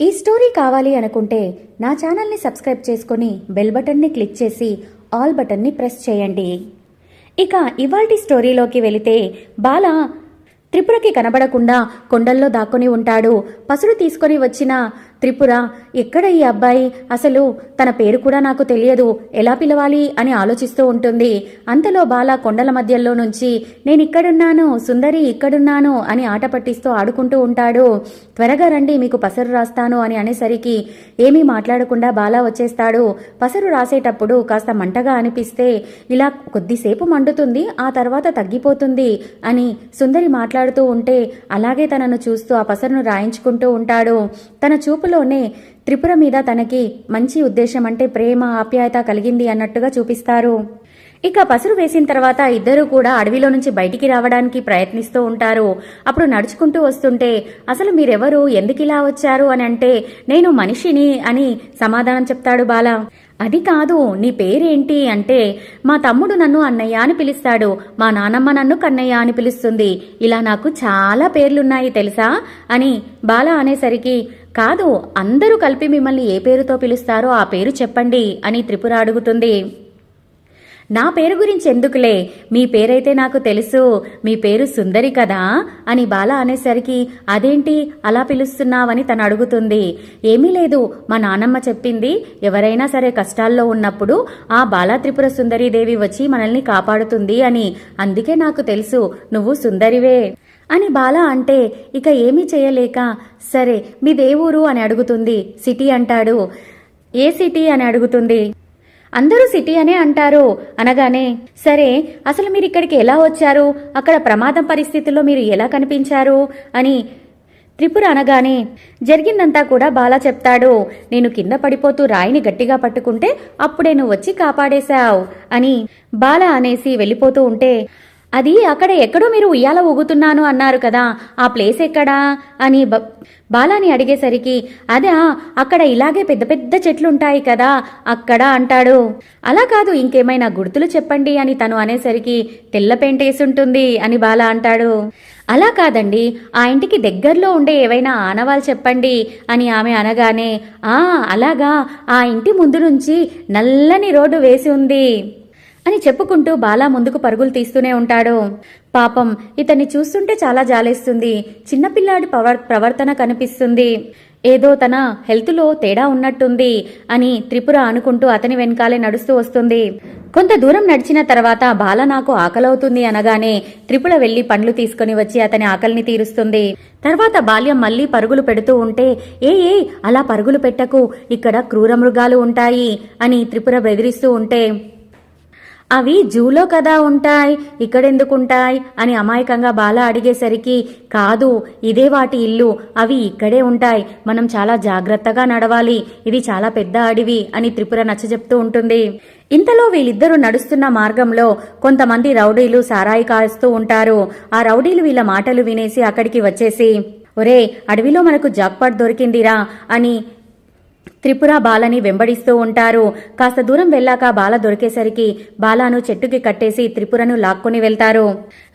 ఈ స్టోరీ కావాలి అనుకుంటే నా ఛానల్ని సబ్స్క్రైబ్ చేసుకొని బెల్ బటన్ని క్లిక్ చేసి ఆల్ బటన్ని ప్రెస్ చేయండి. ఇక ఇవాల్టి స్టోరీలోకి వెళితే బాల త్రిపురకి కనబడకుండా కొండల్లో దాక్కుని ఉంటాడు. పసుడు తీసుకొని వచ్చిన త్రిపుర ఎక్కడ ఈ అబ్బాయి? అసలు తన పేరు కూడా నాకు తెలియదు. ఎలా పిలవాలి? అని ఆలోచిస్తూ ఉంటుంది. అంతలో బాల కొండల మధ్యలో నుంచి నేను ఇక్కడున్నాను సుందరి ఇక్కడున్నాను అని ఆట పట్టిస్తూ ఆడుకుంటూ ఉంటాడు. త్వరగా రండి మీకు పసరు రాస్తాను అని అనేసరికి ఏమీ మాట్లాడకుండా బాల వచ్చేస్తాడు. పసరు రాసేటప్పుడు కాస్త మంటగా అనిపిస్తే ఇలా కొద్దిసేపు మండుతుంది ఆ తర్వాత తగ్గిపోతుంది అని సుందరి మాట్లాడుతూ ఉంటే అలాగే తనను చూస్తూ ఆ పసరును రాయించుకుంటూ ఉంటాడు. తన చూపు చూపులోనే త్రిపుర మీద తనకి మంచి ఉద్దేశం అంటే ప్రేమ ఆప్యాయత కలిగింది అన్నట్టుగా చూపిస్తారు. ఇక పసురు వేసిన తర్వాత ఇద్దరూ కూడా అడవిలో నుంచి బయటికి రావడానికి ప్రయత్నిస్తూ ఉంటారు. అప్పుడు నడుచుకుంటూ వస్తుంటే అసలు మీరెవరు? ఎందుకు ఇలా వచ్చారు? అని అంటే నేను మనిషిని అని సమాధానం చెప్తాడు బాల. అది కాదు నీ పేరేంటి? అంటే మా తమ్ముడు నన్ను అన్నయ్య అని పిలుస్తాడు. మా నానమ్మ నన్ను కన్నయ్య అని పిలుస్తుంది. ఇలా నాకు చాలా పేర్లున్నాయి తెలుసా? అని బాల అనేసరికి కాదు అందరూ కలిపి మిమ్మల్ని ఏ పేరుతో పిలుస్తారో ఆ పేరు చెప్పండి అని త్రిపుర అడుగుతుంది. నా పేరు గురించి ఎందుకులే? మీ పేరైతే నాకు తెలుసు. మీ పేరు సుందరి కదా? అని బాల అనేసరికి అదేంటి? అలా పిలుస్తున్నావని తను అడుగుతుంది. ఏమీ లేదు. మా నానమ్మ చెప్పింది ఎవరైనా సరే కష్టాల్లో ఉన్నప్పుడు ఆ బాలా త్రిపుర సుందరీదేవి వచ్చి మనల్ని కాపాడుతుంది అని. అందుకే నాకు తెలుసు. నువ్వు సుందరివే. అని బాల అంటే ఇక ఏమీ చేయలేక సరే మీ ఊరు అని అడుగుతుంది. సిటీ అంటాడు. ఏ సిటీ అని అడుగుతుంది? అందరూ సిటీ అనే అంటారు. అనగానే సరే అసలు మీరు ఇక్కడికి ఎలా వచ్చారు? అక్కడ ప్రమాదం పరిస్థితుల్లో మీరు ఎలా కనిపించారు? అని త్రిపుర అనగానే జరిగిందంతా కూడా బాలా చెప్తాడు. నేను కింద పడిపోతూ రాయిని గట్టిగా పట్టుకుంటే అప్పుడే నువ్వు వచ్చి కాపాడేశావు అని బాల అనేసి వెళ్ళిపోతూ ఉంటే అది అక్కడ ఎక్కడో మీరు ఉయ్యాల ఊగుతున్నాను అన్నారు కదా. ఆ ప్లేస్ ఎక్కడా? అని బ- బాలాని అడిగేసరికి అదా అక్కడ ఇలాగే పెద్ద పెద్ద చెట్లుంటాయి కదా అక్కడ అంటాడు. అలా కాదు ఇంకేమైనా గుర్తులు చెప్పండి అని తను అనేసరికి తెల్ల పెంటేసుంటుంది అని బాలా అంటాడు. అలా కాదండి ఆ ఇంటికి దగ్గరలో ఉండే ఏవైనా ఆనవాళ్ళు చెప్పండి అని ఆమె అనగానే ఆ అలాగా ఆ ఇంటి ముందు నుంచి నల్లని రోడ్డు వేసి ఉంది. అని చెప్పుకుంటూ బాలా ముందుకు పరుగులు తీస్తూనే ఉంటాడు. పాపం ఇతన్ని చూస్తుంటే చాలా జాలేస్తుంది. చిన్నపిల్లాడి పవర్ ప్రవర్తన కనిపిస్తుంది. ఏదో తన హెల్త్లో తేడా ఉన్నట్టుంది అని త్రిపుర అనుకుంటూ అతని వెనకాలే నడుస్తూ వస్తుంది. కొంత దూరం నడిచిన తర్వాత బాల నాకు ఆకలవుతుంది అనగానే త్రిపుర వెళ్ళి పండ్లు తీసుకుని వచ్చి అతని ఆకలిని తీరుస్తుంది. తర్వాత బాల్యం మళ్ళీ పరుగులు పెడుతూ ఉంటే ఏ ఏ అలా పరుగులు పెట్టకు ఇక్కడ క్రూర మృగాలు ఉంటాయి అని త్రిపుర బెదిరిస్తూ ఉంటే అవి జూలో కదా ఉంటాయి ఇక్కడెందుకుంటాయి అని అమాయకంగా బాల అడిగేసరికి కాదు ఇదే వాటి ఇల్లు అవి ఇక్కడే ఉంటాయి మనం చాలా జాగ్రత్తగా నడవాలి ఇది చాలా పెద్ద అడవి అని త్రిపుర నచ్చజెప్తూ ఉంటుంది. ఇంతలో వీళ్ళిద్దరూ నడుస్తున్న మార్గంలో కొంతమంది రౌడీలు సారాయి కాస్తూ ఉంటారు. ఆ రౌడీలు వీళ్ళ మాటలు వినేసి అక్కడికి వచ్చేసి ఒరే అడవిలో మనకు జాక్పాట్ దొరికిందిరా అని త్రిపుర బాలని వెంబడిస్తూ ఉంటారు. కాస్త దూరం వెళ్ళాక బాల దొరికేసరికి బాలాను చెట్టుకి కట్టేసి త్రిపురను లాక్కొని వెళ్తారు.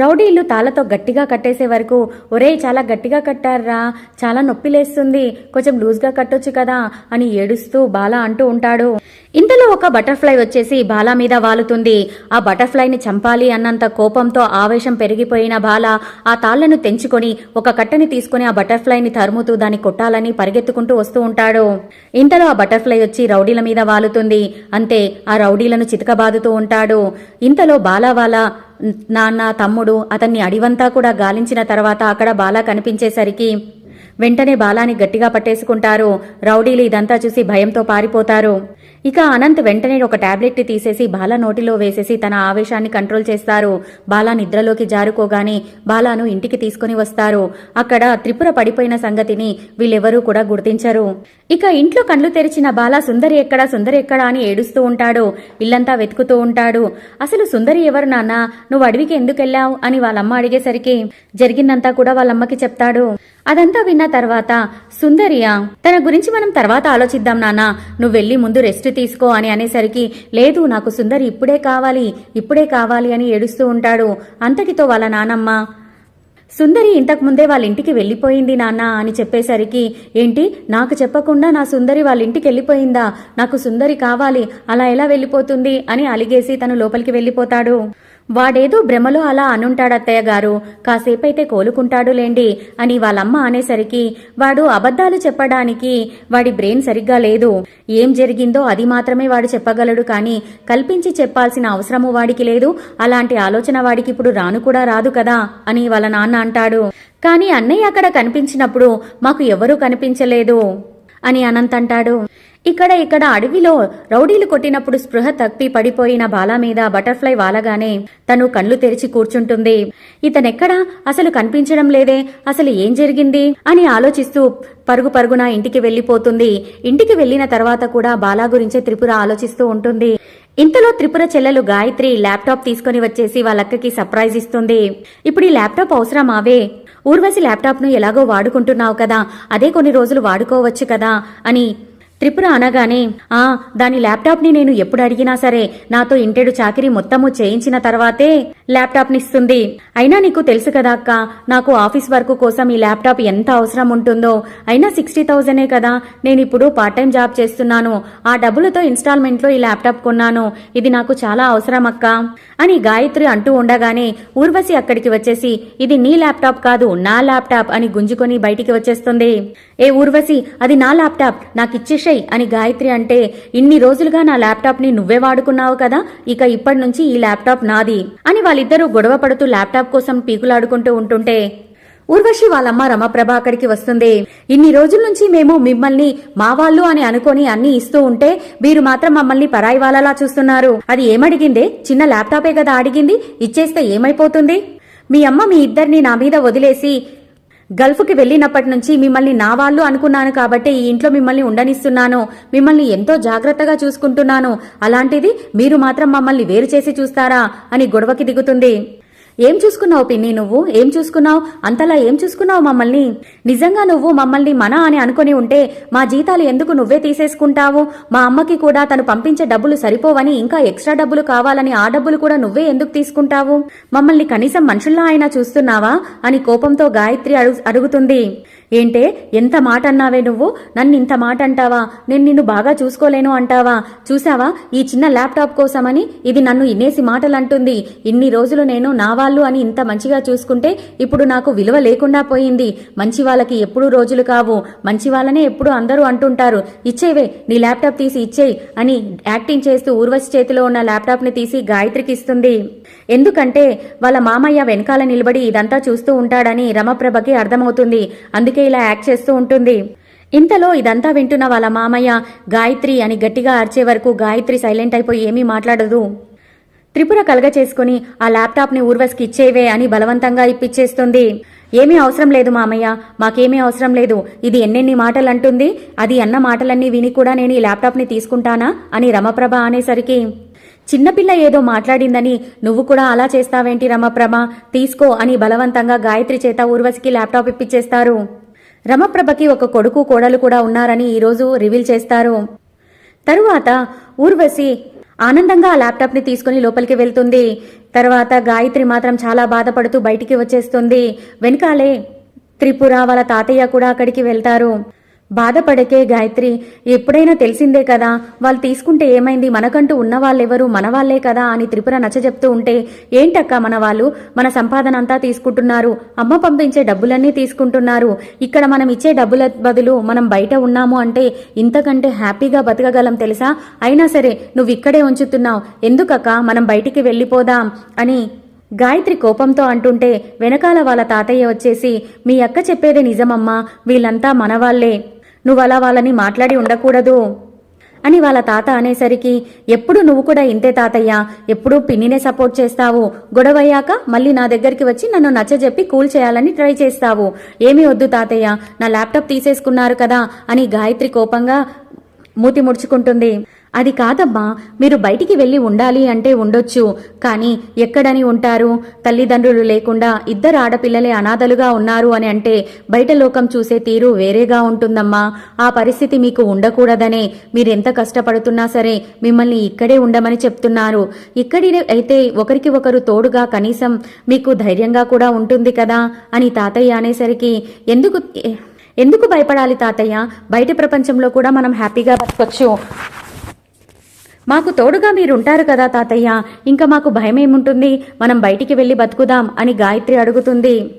రౌడీలు తాళతో గట్టిగా కట్టేసే వరకు ఒరేయ్ చాలా గట్టిగా కట్టారా చాలా నొప్పి లేస్తుంది కొంచెం లూజ్గా కట్టొచ్చు కదా అని ఏడుస్తూ బాల అంటూ ఉంటాడు. ఇంతలో ఒక బటర్ఫ్లై వచ్చేసి బాల మీద వాలుతుంది. ఆ బటర్ఫ్లైని చంపాలి అన్నంత కోపంతో ఆవేశం పెరిగిపోయిన బాల ఆ తాళ్ళను తెంచుకొని ఒక కట్టని తీసుకుని ఆ బటర్ఫ్లైని తరుముతూ దాన్ని కొట్టాలని పరిగెత్తుకుంటూ వస్తూ ఉంటాడు. ఇంతలో ఆ బటర్ఫ్లై వచ్చి రౌడీల మీద వాలుతుంది. అంతే ఆ రౌడీలను చితకబాదుతూ ఉంటాడు. ఇంతలో బాలా నాన్న తమ్ముడు అతన్ని అడివంతా కూడా గాలించిన తర్వాత అక్కడ బాలా కనిపించేసరికి వెంటనే బాలాని గట్టిగా పట్టేసుకుంటారు. రౌడీలు ఇదంతా చూసి భయంతో పారిపోతారు. ఇక అనంత్ వెంటనే ఒక టాబ్లెట్ తీసేసి బాల నోటిలో వేసేసి తన ఆవేశాన్ని కంట్రోల్ చేస్తారు. బాలా నిద్రలోకి జారుకోగానే బాలాను ఇంటికి తీసుకుని వస్తారు. అక్కడ త్రిపుర పడిపోయిన సంగతిని వీళ్ళెవరూ కూడా గుర్తించరు. ఇక ఇంట్లో కళ్ళు తెరిచిన బాల సుందరి ఎక్కడా సుందరి ఎక్కడా అని ఏడుస్తూ ఉంటాడు. ఇల్లంతా వెతుకుతూ ఉంటాడు. అసలు సుందరి ఎవరు నాన్న? నువ్వు అడవికి ఎందుకెళ్ళావు అని వాళ్ళమ్మ అడిగేసరికి జరిగిందంతా కూడా వాళ్ళమ్మకి చెప్తాడు. అదంతా విన్న తర్వాత సుందరియా తన గురించి మనం తర్వాత ఆలోచిద్దాం నాన్నా. నువ్వు వెళ్ళి ముందు రెస్ట్ తీసుకో అని అనేసరికి లేదు నాకు సుందరి ఇప్పుడే కావాలి ఇప్పుడే కావాలి అని ఏడుస్తూ ఉంటాడు. అంతటితో వాళ్ళ నానమ్మ సుందరి ఇంతకుముందే వాళ్ళ ఇంటికి వెళ్ళిపోయింది నాన్న అని చెప్పేసరికి ఏంటి? నాకు చెప్పకుండా నా సుందరి వాళ్ళ ఇంటికి వెళ్ళిపోయిందా? నాకు సుందరి కావాలి అలా ఎలా వెళ్ళిపోతుంది? అని అలిగేసి తను లోపలికి వెళ్ళిపోతాడు. వాడేదో భ్రమలో అలా అనుంటాడత్తయ్య గారు. కాసేపైతే కోలుకుంటాడులేండి అని వాళ్ళమ్మ అనేసరికి వాడు అబద్ధాలు చెప్పడానికి వాడి బ్రెయిన్ సరిగ్గా లేదు. ఏం జరిగిందో అది మాత్రమే వాడు చెప్పగలడు కానీ కల్పించి చెప్పాల్సిన అవసరము వాడికి లేదు. అలాంటి ఆలోచన వాడికి ఇప్పుడు రాను కూడా రాదు కదా అని వాళ్ళ నాన్న అంటాడు. కానీ అన్నయ్య అక్కడ కనిపించినప్పుడు మాకు ఎవరూ కనిపించలేదు అని అనంత్ అంటాడు ఇక్కడ ఇక్కడ అడవిలో రౌడీలు కొట్టినప్పుడు స్పృహ తప్పి పడిపోయిన బాల మీద బటర్ఫ్లై వాలగానే తను కళ్ళు తెరిచి కూర్చుంటుంది. ఇతనెక్కడా? అసలు కనిపించడం లేదే. అసలు ఏం జరిగింది? అని ఆలోచిస్తూ పరుగు పరుగున ఇంటికి వెళ్ళిపోతుంది. ఇంటికి వెళ్ళిన తర్వాత కూడా బాలా గురించే త్రిపుర ఆలోచిస్తూ ఉంటుంది. ఇంతలో త్రిపుర చెల్లెలు గాయత్రి ల్యాప్టాప్ తీసుకుని వచ్చేసి వాళ్ళక్కకి సర్ప్రైజ్ ఇస్తుంది. ఇప్పుడు ఈ ల్యాప్టాప్ అవసరమావే? ఊర్వశి ల్యాప్టాప్ను ఎలాగో వాడుకుంటున్నావు కదా. అదే కొన్ని రోజులు వాడుకోవచ్చు కదా అని త్రిపుర అనగానే ఆ దాని ల్యాప్టాప్ని నేను ఎప్పుడు అడిగినా సరే నాతో ఇంటెడు చాకిరీ మొత్తము చేయించిన తర్వాతే ల్యాప్టాప్ని ఇస్తుంది అయినా నీకు తెలుసు కదా అక్క నాకు ఆఫీస్ వర్క్ కోసం ఈ ల్యాప్టాప్ ఎంత అవసరం ఉంటుందో. అయినా సిక్స్టీ థౌజండే కదా నేను ఇప్పుడు పార్ట్ టైం జాబ్ చేస్తున్నాను. ఆ డబ్బులతో ఇన్స్టాల్మెంట్లో ఈ ల్యాప్టాప్ కొన్నాను. ఇది నాకు చాలా అవసరం అక్క. అని గాయత్రి అంటూ ఉండగానే ఊర్వశి అక్కడికి వచ్చేసి ఇది నీ ల్యాప్టాప్ కాదు నా ల్యాప్టాప్ అని గుంజుకొని బయటికి వచ్చేస్తుంది. ఏ ఊర్వశి అది నా ల్యాప్టాప్. నాకు ఇచ్చేసేయ్ అని గాయత్రి అంటే ఇన్ని రోజులుగా నా ల్యాప్టాప్ని నువ్వే వాడుకున్నావు కదా ఇక ఇప్పటి నుంచి ఈ ల్యాప్టాప్ నాది అని వాళ్ళిద్దరూ గొడవ పడుతూ ల్యాప్టాప్ కోసం పీకులాడుకుంటూ ఉంటుంటే ఊర్వశి వాళ్ళమ్మ రమప్రభ అక్కడికి వస్తుంది. ఇన్ని రోజుల నుంచి మేము మిమ్మల్ని మా వాళ్ళు అని అనుకొని అన్ని ఇస్తూ ఉంటే మీరు మాత్రం మమ్మల్ని పరాయి వాళ్ళలా చూస్తున్నారు. అది ఏమడిగిందే? చిన్న ల్యాప్టాపే కదా అడిగింది? ఇచ్చేస్తే ఏమైపోతుంది? మీ అమ్మ మీ ఇద్దరిని నా మీద వదిలేసి గల్ఫ్కి వెళ్ళినప్పటి నుంచి మిమ్మల్ని నా వాళ్ళు అనుకున్నాను కాబట్టి ఈ ఇంట్లో మిమ్మల్ని ఉండనిస్తున్నాను. మిమ్మల్ని ఎంతో జాగ్రత్తగా చూసుకుంటున్నాను. అలాంటిది మీరు మాత్రం మమ్మల్ని వేరు చేసి చూస్తారా? అని గొడవకి దిగుతుంది. ఏం చూసుకున్నావు పిన్ని నువ్వు? ఏం చూసుకున్నావు? అంతలా ఏం చూసుకున్నావు మమ్మల్ని? నిజంగా నువ్వు మమ్మల్ని మన అని అనుకుని ఉంటే మా జీతాలు ఎందుకు నువ్వే తీసేసుకుంటావు? మా అమ్మకి కూడా తను పంపించే డబ్బులు సరిపోవని ఇంకా ఎక్స్ట్రా డబ్బులు కావాలని ఆ డబ్బులు కూడా నువ్వే ఎందుకు తీసుకుంటావు? మమ్మల్ని కనీసం మనుషుల్లా అయినా చూస్తున్నావా? అని కోపంతో గాయత్రి అడుగు అడుగుతుంది. ఏంటే ఎంత మాట అన్నావే నువ్వు? నన్ను ఇంత మాట అంటావా నేను నిన్ను బాగా చూసుకోలేను అంటావా? చూసావా ఈ చిన్న ల్యాప్టాప్ కోసమని ఇది నన్ను ఇన్నేసి మాటలు అంటుంది ఇన్ని రోజులు నేను నా వాళ్ళు అని ఇంత మంచిగా చూసుకుంటే ఇప్పుడు నాకు విలువ లేకుండా పోయింది. మంచి వాళ్ళకి ఎప్పుడు రోజులు కావు. మంచి వాళ్ళనే ఎప్పుడు అందరూ అంటుంటారు. ఇచ్చేవే నీ ల్యాప్టాప్ తీసి ఇచ్చేయి అని యాక్టింగ్ చేస్తూ ఊర్వశి చేతిలో ఉన్న ల్యాప్టాప్ని తీసి గాయత్రికి ఇస్తుంది. ఎందుకంటే వాళ్ళ మామయ్య వెనకాల నిలబడి ఇదంతా చూస్తూ ఉంటాడని రమప్రభకి అర్థమవుతుంది. అందుకే ఇలా యాక్ట్ చేస్తూ ఉంటుంది. ఇంతలో ఇదంతా వింటున్న వాళ్ళ మామయ్య గాయత్రి అని గట్టిగా అరిచే వరకు గాయత్రి సైలెంట్ అయిపోయి ఏమీ మాట్లాడదు. త్రిపుర కలగ చేసుకుని ఆ ల్యాప్టాప్ని ఊర్వశికి ఇచ్చేవే అని బలవంతంగా ఇప్పిచ్చేస్తుంది. ఏమీ అవసరం లేదు మామయ్య మాకేమీ అవసరం లేదు. ఇది ఎన్నెన్ని మాటలు అంటుంది అది అన్న మాటలన్నీ విని కూడా నేను ఈ ల్యాప్టాప్ని తీసుకుంటానా? అని రమప్రభ అనేసరికి చిన్నపిల్ల ఏదో మాట్లాడిందని నువ్వు కూడా అలా చేస్తావేంటి రమప్రభ? తీసుకో అని బలవంతంగా గాయత్రి చేత ఊర్వశికి ల్యాప్టాప్ ఇప్పించేస్తారు రమప్రభకి ఒక కొడుకు కోడలు కూడా ఉన్నారని ఈరోజు రివీల్ చేస్తారు. తరువాత ఊర్వశి ఆనందంగా ఆ ల్యాప్టాప్ని తీసుకుని లోపలికి వెళ్తుంది. తర్వాత గాయత్రి మాత్రం చాలా బాధపడుతూ బయటికి వచ్చేస్తుంది. వెనకాలే త్రిపుర వాళ్ళ తాతయ్య కూడా అక్కడికి వెళ్తారు. బాధపడకే గాయత్రి ఎప్పుడైనా తెలిసిందే కదా వాళ్ళు తీసుకుంటే ఏమైంది మనకంటూ ఉన్న మనవాళ్ళే కదా అని త్రిపుర నచ్చజెప్తూ ఉంటే ఏంటక్క మన వాళ్ళు మన సంపాదన అంతా తీసుకుంటున్నారు అమ్మ పంపించే డబ్బులన్నీ తీసుకుంటున్నారు ఇక్కడ మనం ఇచ్చే డబ్బుల బదులు మనం బయట ఉన్నాము అంటే ఇంతకంటే హ్యాపీగా బతకగలం తెలుసా? అయినా సరే నువ్వు ఇక్కడే ఉంచుతున్నావు ఎందుకక్క మనం బయటికి వెళ్ళిపోదాం అని గాయత్రి కోపంతో అంటుంటే వెనకాల వాళ్ళ తాతయ్య వచ్చేసి మీ అక్క చెప్పేదే నిజమమ్మా వీళ్ళంతా మనవాళ్ళే నువ్వు అలా వాళ్ళని మాట్లాడి ఉండకూడదు. అని వాళ్ళ తాత అనేసరికి ఎప్పుడు నువ్వు కూడా ఇంతే తాతయ్య ఎప్పుడూ పిన్నినే సపోర్ట్ చేస్తావు. గొడవయ్యాక మళ్ళీ నా దగ్గరికి వచ్చి నన్ను నచ్చజెప్పి కూల్ చేయాలని ట్రై చేస్తావు. ఏమీ వద్దు తాతయ్య నా ల్యాప్టాప్ తీసేసుకున్నారు కదా అని గాయత్రి కోపంగా మూతి ముడుచుకుంటుంది. అది కాదమ్మా మీరు బయటికి వెళ్ళి ఉండాలి అంటే ఉండొచ్చు. కానీ ఎక్కడని ఉంటారు? తల్లిదండ్రులు లేకుండా ఇద్దరు ఆడపిల్లలే అనాథలుగా ఉన్నారు అని అంటే బయట లోకం చూసే తీరు వేరేగా ఉంటుందమ్మా. ఆ పరిస్థితి మీకు ఉండకూడదనే. మీరెంత కష్టపడుతున్నా సరే మిమ్మల్ని ఇక్కడే ఉండమని చెప్తున్నారు. ఇక్కడి అయితే ఒకరికి ఒకరు తోడుగా కనీసం మీకు ధైర్యంగా కూడా ఉంటుంది కదా అని తాతయ్య అనేసరికి ఎందుకు ఎందుకు భయపడాలి తాతయ్య? బయట ప్రపంచంలో కూడా మనం హ్యాపీగా బతకొచ్చు. మాకు తోడుగా మీరుంటారు కదా తాతయ్య. ఇంకా మాకు భయం ఏముంటుంది మనం బయటికి వెళ్ళి బతుకుదాం అని గాయత్రి అడుగుతుంది.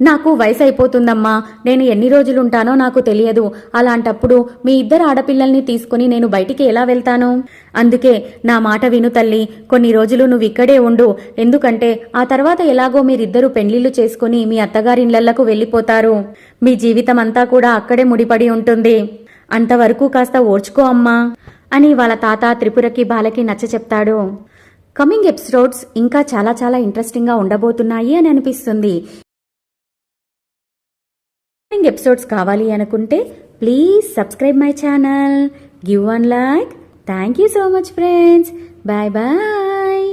నాకు వయసు అయిపోతుందమ్మా నేను ఎన్ని రోజులుంటానో నాకు తెలియదు. అలాంటప్పుడు మీ ఇద్దరు ఆడపిల్లల్ని తీసుకుని నేను బయటికి ఎలా వెళ్తాను? అందుకే నా మాట విను తల్లి. కొన్ని రోజులు నువ్వు ఇక్కడే ఉండు. ఎందుకంటే ఆ తర్వాత ఎలాగో మీరిద్దరూ పెళ్ళిళ్ళు చేసుకుని మీ అత్తగారిళ్ళకు వెళ్ళిపోతారు. మీ జీవితం అంతా కూడా అక్కడే ముడిపడి ఉంటుంది. అంతవరకు కాస్త ఓర్చుకో అమ్మా. అని వాళ్ళ తాత త్రిపురకి బాలకి నచ్చ చెప్తాడు. కమింగ్ ఎపిసోడ్స్ ఇంకా చాలా చాలా ఇంట్రెస్టింగ్గా ఉండబోతున్నాయి అని అనిపిస్తుంది. కమింగ్ ఎపిసోడ్స్ కావాలి అనుకుంటే please subscribe my channel. Give one like. Thank you so much friends. Bye bye.